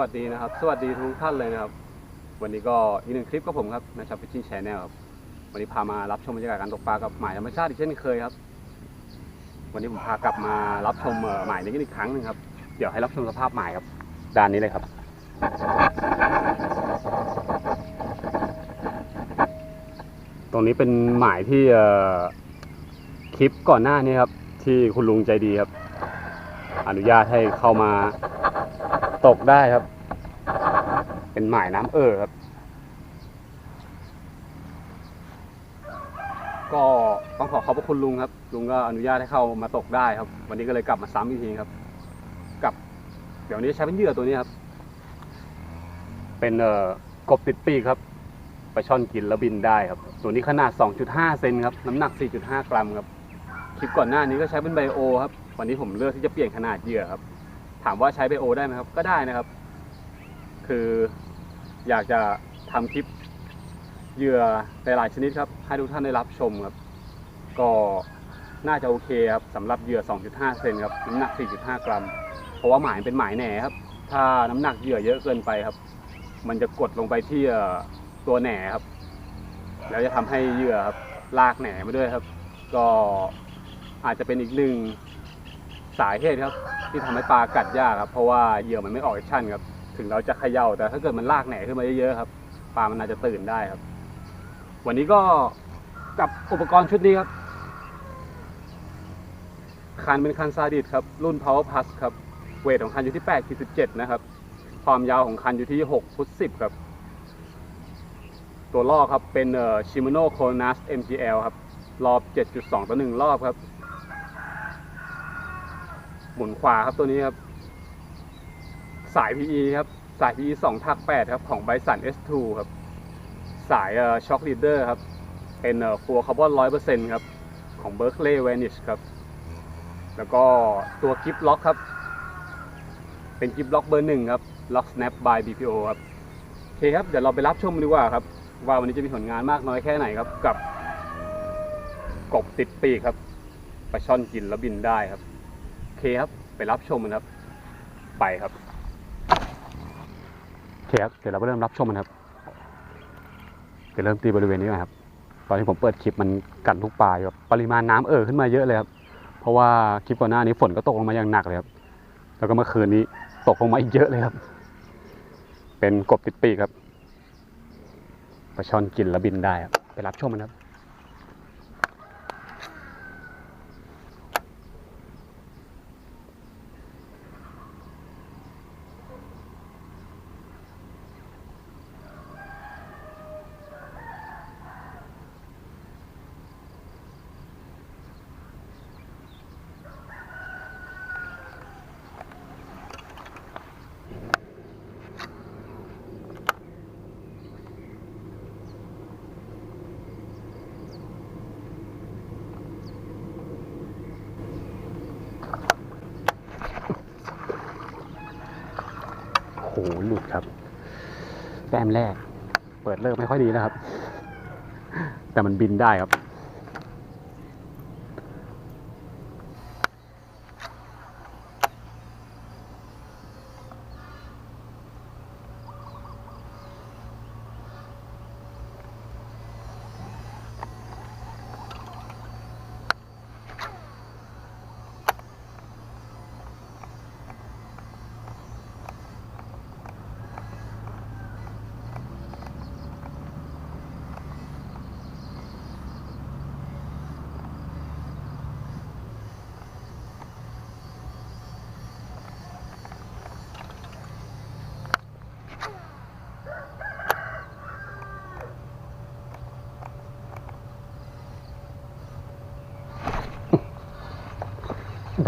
สวัสดีนะครับ สวัสดีทุกท่านเลยนะครับ วันนี้ก็อีกหนึ่งคลิปกับผมครับในช h อ p ฟิชชิ่งแชนแนลครับ วันนี้พามารับชมบรรยากาศการตกปลากับหมายธรรมชาติอีกเช่นเคยครับ วันนี้ผมพากลับมารับชมหมายนี้อีกครั้งหนึ่งครับ เดี๋ยวให้รับชมสภาพหมายครับ ด้านนี้เลยครับ ตรงนี้เป็นหมายที่คลิปก่อนหน้านี้ครับ ที่คุณลุงใจดีครับ อนุญาตให้เข้ามา ตกได้ครับ เป็นหมายน้ำเอ่อครับ ก็ต้องขอขอบพระคุณลุงครับ ลุงก็อนุญาตให้เข้ามาตกได้ครับ วันนี้ก็เลยกลับมาซ้ำอีกทีครับ กับ เดี๋ยวนี้ใช้เป็นเหยื่อตัวนี้ครับ เป็นเอ่อกบติดปีกครับปลาช่อนกินแล้วบินได้ครับ ตัวนี้ขนาด 2.5 เซนครับ น้ำหนัก 4.5 กรัมครับ คลิปก่อนหน้านี้ก็ใช้เป็นไบโอครับ วันนี้ผมเลือกที่จะเปลี่ยนขนาดเหยื่อครับถามว่าใช้ไบโอได้ไหมครับ ก็ได้นะครับ คืออยากจะทำคลิปเหยื่อหลายๆชนิดครับ ให้ทุกท่านได้รับชมครับ ก็น่าจะโอเคครับสำหรับเหยื่อ 2.5 เซนครับน้ำหนัก 4.5 กรัม เพราะว่าหมายเป็นหมายแหน่ครับ ถ้าน้ำหนักเหยื่อเยอะเกินไปครับ มันจะกดลงไปที่ตัวแหน่ครับ แล้วจะทำให้เหยื่อครับลากแหน่มาด้วยครับ ก็อาจจะเป็นอีกหนึ่ง สาเหตุครับ ที่ทำให้ปลากัดยากครับเพราะว่าเหยื่อมันไม่ออกแอคชั่นครับ ถึงเราจะเขย่าแต่ถ้าเกิดมันลากแหน่ขึ้นมาเยอะๆครับปลามันอาจจะตื่นได้ครับ วันนี้ก็กับอุปกรณ์ชุดนี้ครับคันเป็นคันซาดิสครับ รุ่น Power Plus ครับ เวทของคันอยู่ที่8ขีด17 นะครับ ความยาวของคันอยู่ที่ 6 ฟุต 10 ครับ ตัวลอครับเป็นเอ่อ Shimano Cronus MGL ครับ รอบ 7.2 ต่อ 1 รอบครับ หมุนขวาครับตัวนี้ครับ สาย PE ครับ สาย PE 2ทัก8ครับ ของ Bison S2 ครับ สายเอ่อ Shock Leader ครับ เป็นฟัวคาร์บอน100%ครับ ของ Berkeley Vanish ครับ แล้วก็ตัวกิฟล็อกครับ เป็นกิฟล็อกเบอร์หนึ่งครับ Lock Snap by BPO ครับโอเคครับ เดี๋ยวเราไปรับชมดีกว่าครับ ว่าวันนี้จะมีผลงานมากน้อยแค่ไหนครับ กับกบติดปีกครับปลาช่อนกินแล้วบินได้ครับ เคครับ ไปรับชมกันครับ ไปครับโอเคครับเดี๋ยวเราไปเริ่มรับชมกันครับเดี๋ยวเริ่มตีบริเวณนี้ก่อนครับ ตอนที่ผมเปิดคลิปมันกันทุกปลายครับปริมาณน้ำเอ่อขึ้นมาเยอะเลยครับ เพราะว่าคลิปก่อนหน้านี้ฝนก็ตกลงมาอย่างหนักเลยครับ แล้วก็เมื่อคืนนี้ตกลงมาอีกเยอะเลยครับ เป็นกบติดปีกครับปลาช่อนกินแล้วบินได้ครับ ไปรับชมกันครับ หหลุดครับ แต้มแรก เปิดเลิกไม่ค่อยดีนะครับ แต่มันบินได้ครับ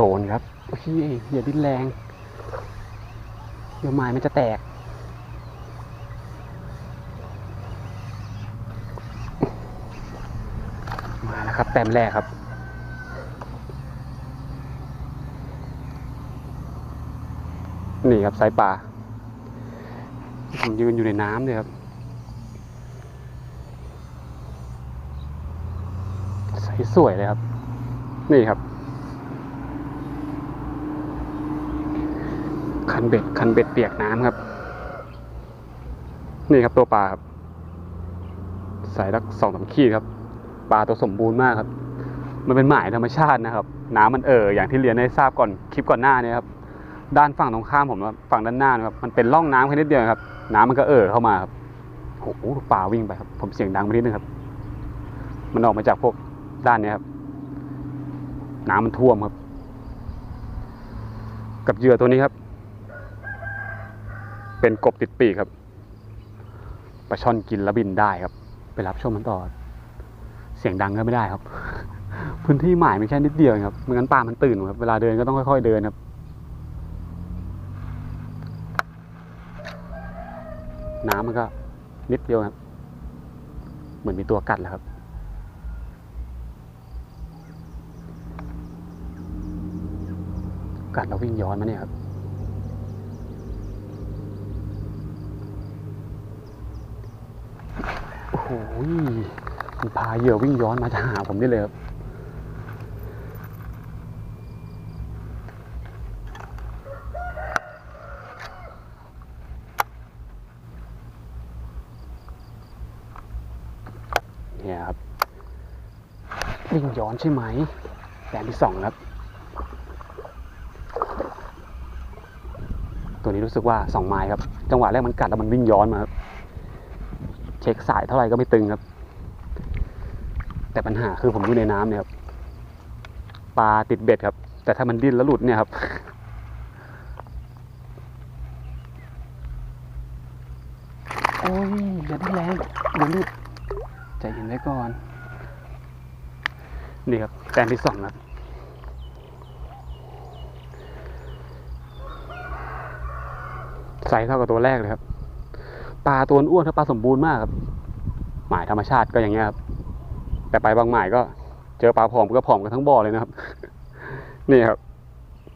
โดนครับพี่อย่าดิ้นแรง เดี๋ยวไม้มันจะแตก มาแล้วครับ แต้มแรกครับ นี่ครับสายป่าผมยืนอยู่ในน้ำเนี่ยครับใสสวยเลยครับ นี่ครับ คันเบ็ดคันเบ็ดเปียกน้ำครับ นี่ครับตัวปลาครับใส่ลักสองสามขีดครับ ปลาตัวสมบูรณ์มากครับ มันเป็นหมายธรรมชาตินะครับ น้ำมันเอ่ออย่างที่เรียนได้ทราบก่อนคลิปก่อนหน้านี้ครับด้านฝั่งตรงข้ามผมฝั่งด้านหน้านะครับมันเป็นร่องน้ำแค่นิดเดียวครับ น้ำมันก็เอ่อเข้ามาครับโอ้โหปลาวิ่งไปครับ ผมเสียงดังไปนิดนึงครับ มันออกมาจากพวกด้านนี้ครับ น้ำมันท่วมครับ กับเหยื่อตัวนี้ครับ เป็นกบติดปีกครับปลาช่อนกินแล้วบินได้ครับ ไปรับชมมันต่อ เสียงดังก็ไม่ได้ครับ พื้นที่หมายมีแค่นิดเดียวครับไม่งั้นปลามันตื่นครับเวลาเดินก็ต้องค่อย ๆ เดินครับ น้ำมันก็นิดเดียวครับ เหมือนมีตัวกัดแหล้วครับกัดแล้ววิ่งย้อนมาเนี่ยครับ โอ้โหมันพาเหยื่อวิ่งย้อนมาจะหาผมได้เลยครับเนี่ยครับ วิ่งย้อนใช่ไหมแดนที่สองครับ ตัวนี้รู้สึกว่าสองไม้ครับ จังหวะแรกมันกัดแล้วมันวิ่งย้อนมาครับ ช็คสายเท่าไหร่ก็ไม่ตึงครับ แต่ปัญหาคือผมอยู่ในน้ำเนี่ยครับปลาติดเบ็ดครับ แต่ถ้ามันดิ้นแล้วหลุดเนี่ยครับโอ้ยอย่าดิ้นแรงเดี๋ยวหลุดใจเย็นไว้ก่อน นี่ครับแต้มที่สองครับไซส์เท่ากับตัวแรกเลยครับ ปลาตัวอ้วนครับปลาสมบูรณ์มากครับ หมายธรรมชาติก็อย่างเงี้ยครับ แต่ไปบางหมายก็เจอปลาผอมก็ผอมกันทั้งบ่อเลยนะครับ นี่ครับ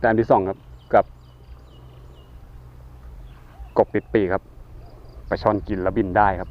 แต้มที่สองครับกับ กบปิดปีครับปลาช่อนกินแล้วบินได้ครับ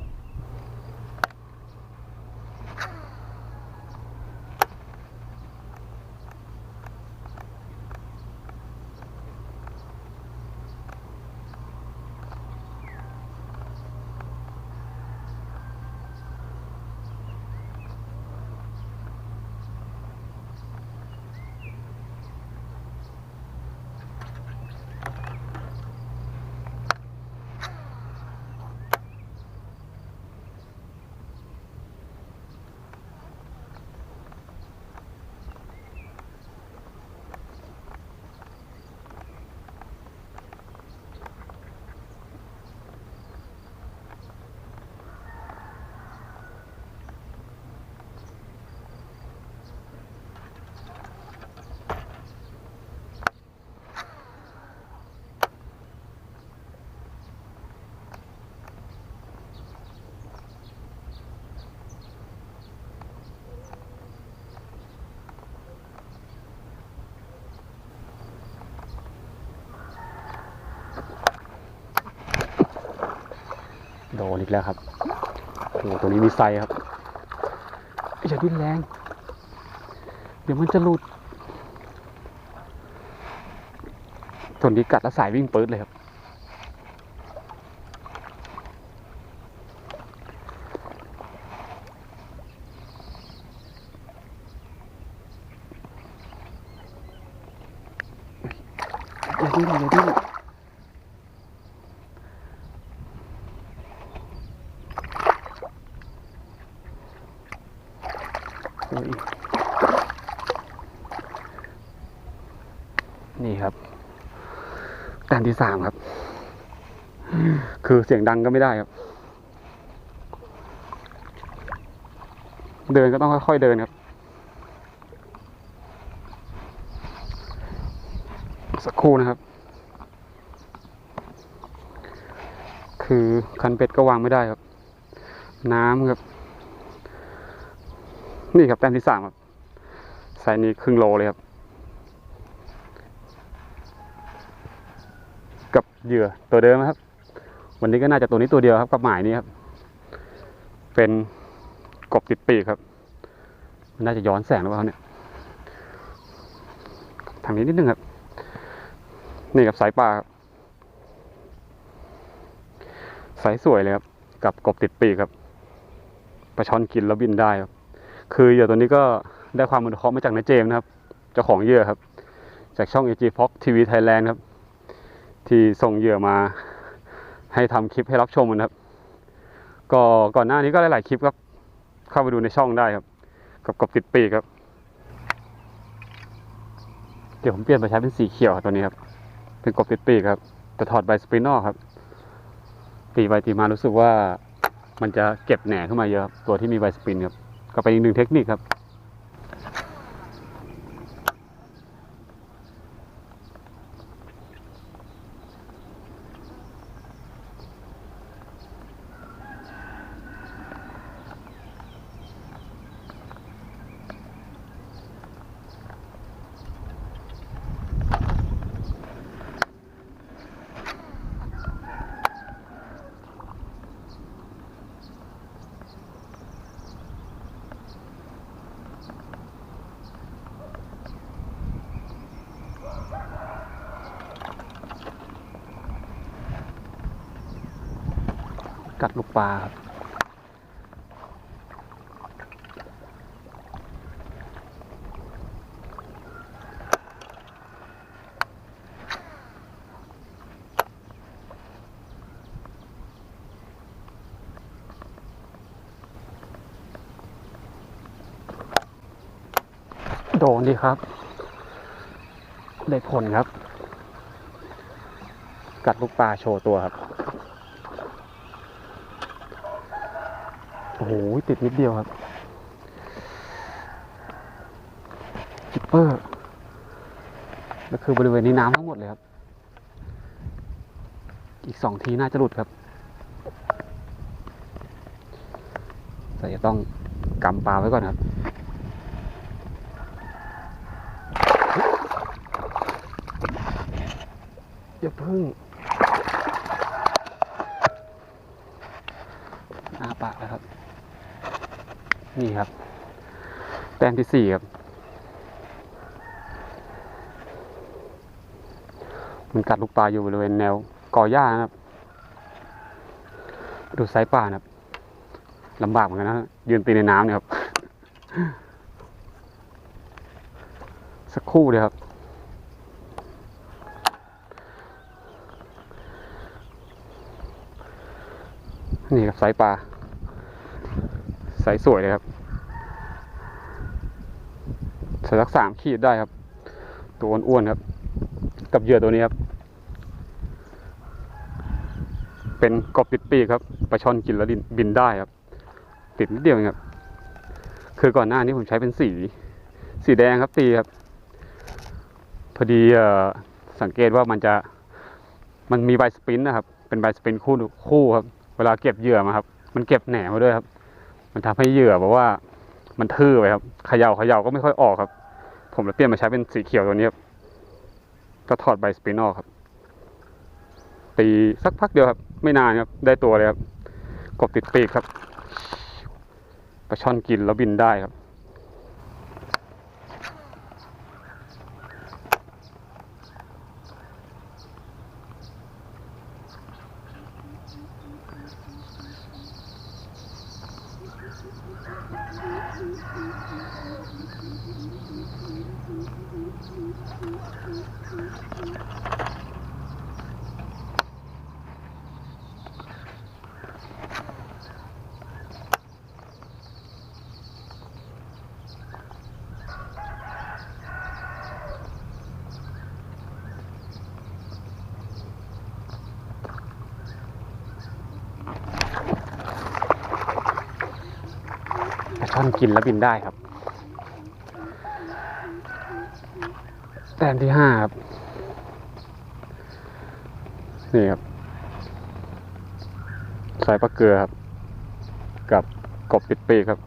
โด นอีกแล้วครับโอ้โหตัวนี้มีไซครับอย่าดิ้นแรง เดี๋ยวมันจะหลุดตัวนี้กัดแล้วสายวิ่งปื๊ดเลยครับ อย่าดิ้นอย่าดิ้น โอ้ยนี่ครับแต้ม ที่สามครับ คือเสียงดังก็ไม่ได้ครับ เดินก็ต้องค่อยๆเดินครับ สักครู่นะครับ คือคันเป็ดก็วางไม่ได้ครับ น้ำครับ นี่ครับแต้มที่สามครับไซส์นี้ครึ่งโลเลยครับ กับ เหยื่อตัวเดิมนะครับ วันนี้ก็น่าจะตัวนี้ตัวเดียวครับกับหมายนี้ครับ เป็นกบติดปีกครับ มันน่าจะย้อนแสงหรือเปล่าเนี่ยทางนี้นิดนึงครับ นี่กับสายปลาครับสายสวยเลยครับ กับกบติดปีกครับปลาช่อนกินแล้วบินได้ครับ คือเหยื่อตัวนี้ก็ได้ความอนุเคราะห์มาจากนายเจมส์นะครับ เจ้าของเหยื่อครับ จากช่อง AG Fox TV Thailand ครับ ที่ส่งเหยื่อมาให้ทำคลิปให้รับชมนะครับ ก็ก่อนหน้านี้ก็หลาย ๆ คลิปครับ เข้าไปดูในช่องได้ครับ กับกบติดปีกครับ เดี๋ยวผมเปลี่ยนไปใช้เป็นสีเขียวตัวนี้ครับ เป็นกบติดปีกครับ แต่ถอดใบสปินอกครับ ตีไปตีมารู้สึกว่ามันจะเก็บแหน่ขึ้นมาเยอะตัวที่มีใบสปินครับ ก็เป็นอีกหนึ่งเทคนิคครับ กัดลูกปลาครับ โดนดีครับ ได้ผลครับ กัดลูกปลาโชว์ตัวครับ อ้โห ติดนิดเดียวครับจิปเปอร์ก็คือบริเวณนี้น้ำทั้งหมดเลยครับ อีกสองทีน่าจะหลุดครับแต่จะต้องกำปลาไว้ก่อนครับอย่าพึ่งอาปากแล้วครับ นี่ครับ แต้มที่สี่ครับ มันกัดลูกปลาอยู่บริเวณแนวก่อหญ้านะครับ ดูไซส์ปลานะครับลำบากเหมือนกันนะยืนตีในน้ำเนี่ยครับ สักครู่เลยครับนี่ครับไซส์ปลา ไซส์สวยเลยครับใส่สักสามขีดได้ครับ ตัวอ้วนๆครับ กับเหยื่อตัวนี้ครับ เป็นกบติดปีกครับปลาช่อนกินแล้วดินบินได้ครับ ติดนิดเดียวเองครับ คือก่อนหน้านี้ผมใช้เป็นสี สีแดงครับตีครับ พอดีสังเกตว่ามันจะมันมีใบสปรินต์นะครับ เป็นใบสปรินต์คู่คู่ครับ เวลาเก็บเหยื่อมาครับ มันเก็บแหนมาด้วยครับ มันทำให้เหยื่อแบบว่ามันทื่อไปครับเขย่าเขย่าก็ไม่ค่อยออกครับ ผมเลยเปลี่ยนมาใช้เป็นสีเขียวตัวนี้ครับก็ถอดใบสปรินออกครับ ตีสักพักเดียวครับ ไม่นานครับ ได้ตัวเลยครับ กบติดปีกครับปลาช่อนกินแล้วบินได้ครับางกินแล้วบินได้ครับ แต้มที่ห้าครับ นี่ครับ สายปลาเกลือครับ กับกบติดปีกครับ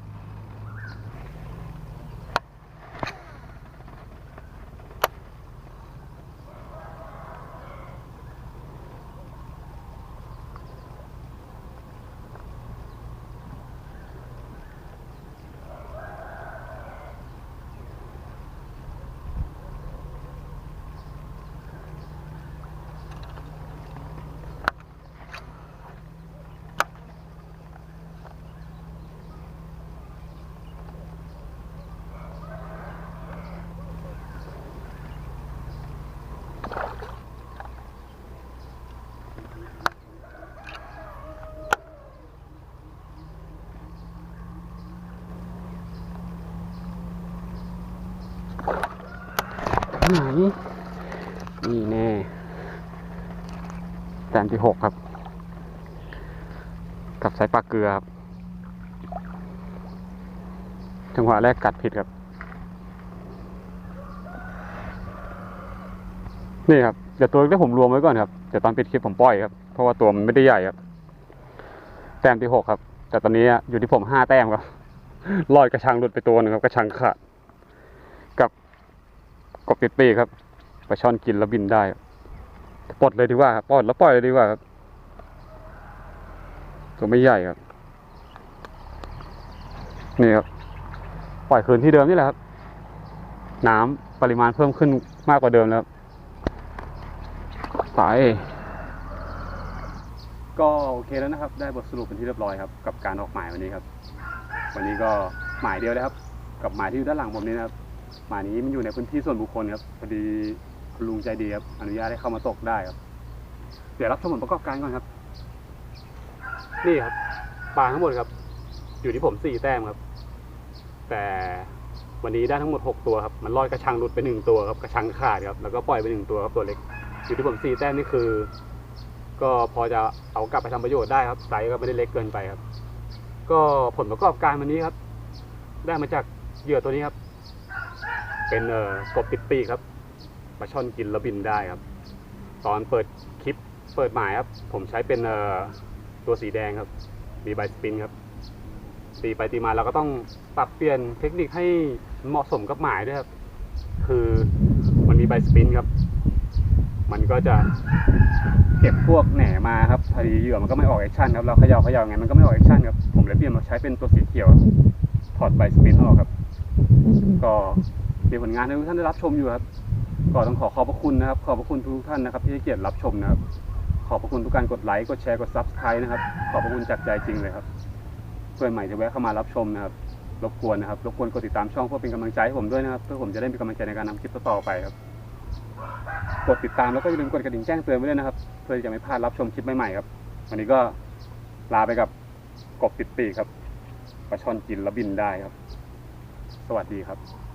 ไหน นี่แน่แต้มที่หกครับ กับสายปลาเกลือครับ จังหวะแรกกัดผิดครับ นี่ครับ เดี๋ยวตัวที่ผมรวมไว้ก่อนครับ เดี๋ยวตอนปิดคลิปผมปล่อยครับ เพราะว่าตัวมันไม่ได้ใหญ่ครับ แต้มที่หกครับ แต่ตอนนี้อยู่ที่ผมห้าแต้มครับลอยกระชังหลุดไปตัวหนึงครับ กระชังขาด กบติดปีครับปลาช่อนกินแล้วบินได้ปลดเลยดีกว่าครับปลดแล้วปล่อยเลยดีกว่าครับตัวไม่ใหญ่ครับ นี่ครับ ปล่อยคืนที่เดิมนี่แหละครับ น้ำปริมาณเพิ่มขึ้นมากกว่าเดิมแล้วไปก็โอเคแล้วนะครับ ได้บทสรุปเป็นที่เรียบร้อยครับ กับการออกหมายวันนี้ครับ วันนี้ก็หมายเดียวเลยครับ กับหมายที่อยู่ด้านหลังผมนี่นะครับ หมานี้มันอยู่ในพื้นที่ส่วนบุคคลครับพอดีคุณลุงใจดีครับอนุญาตให้เข้ามาตกได้ครับ เดี๋ยวรับชมผลประกอบการก่อนครับ นี่ครับปลาทั้งหมดครับ อยู่ที่ผมสี่แต้มครับ แต่วันนี้ได้ทั้งหมดหกตัวครับ มันลอยกระชังหลุดไปหนึ่งตัวครับกระชังขาดครับแล้วก็ปล่อยไปหนึ่งตัวครับตัวเล็ก อยู่ที่ผมสี่แต้มนี่คือ ก็พอจะเอากลับไปทำประโยชน์ได้ครับไซส์ก็ไม่ได้เล็กเกินไปครับ ก็ผลประกอบการวันนี้ครับ ได้มาจากเหยื่อตัวนี้ครับ เป็นเอ่อกบติดปีกครับปลาช่อนกินแล้วบินได้ครับ ตอนเปิดคลิปเปิดหมายครับ ผมใช้เป็นเอ่อตัวสีแดงครับมีใบสปินครับ ตีไปตีมาเราก็ต้องปรับเปลี่ยนเทคนิคให้เหมาะสมกับหมายด้วยครับ คือมันมีใบสปินครับ มันก็จะเก็บพวกแหนมาครับพอดีเหยื่อมันก็ไม่ออกแอคชั่นครับเราเขย่าเขย่าไงมันก็ไม่ออกแอคชั่นครับผมเลยเปลี่ยนมาใช้เป็นตัวสีเขียวถอดใบสปินออกครับ ก็ มีผลงานให้ทุกท่านได้รับชมอยู่ครับก็ต้องขอขอบพระคุณนะครับ ขอบพระคุณทุกท่านนะครับ ที่ให้เกียรติรับชมนะครับ ขอบพระคุณทุกการกดไลค์กดแชร์กด subscribe นะครับ ขอบพระคุณจากใจจริงเลยครับเพื่อนใหม่จะแวะเข้ามารับชมนะครับรบกวนนะครับรบกวนกดติดตามช่องเพื่อเป็นกำลังใจให้ผมด้วยนะครับ เพื่อผมจะได้มีกำลังใจในการนำคลิปต่อไปครับ กดติดตามแล้วก็อย่าลืมกดกระดิ่งแจ้งเตือนไว้ด้วยนะครับ เพื่อจะไม่พลาดรับชมคลิปใหม่ๆครับ วันนี้ก็ลาไปกับกบติดปีกครับปลาช่อนกินแล้วบินได้ครับ สวัสดีครับ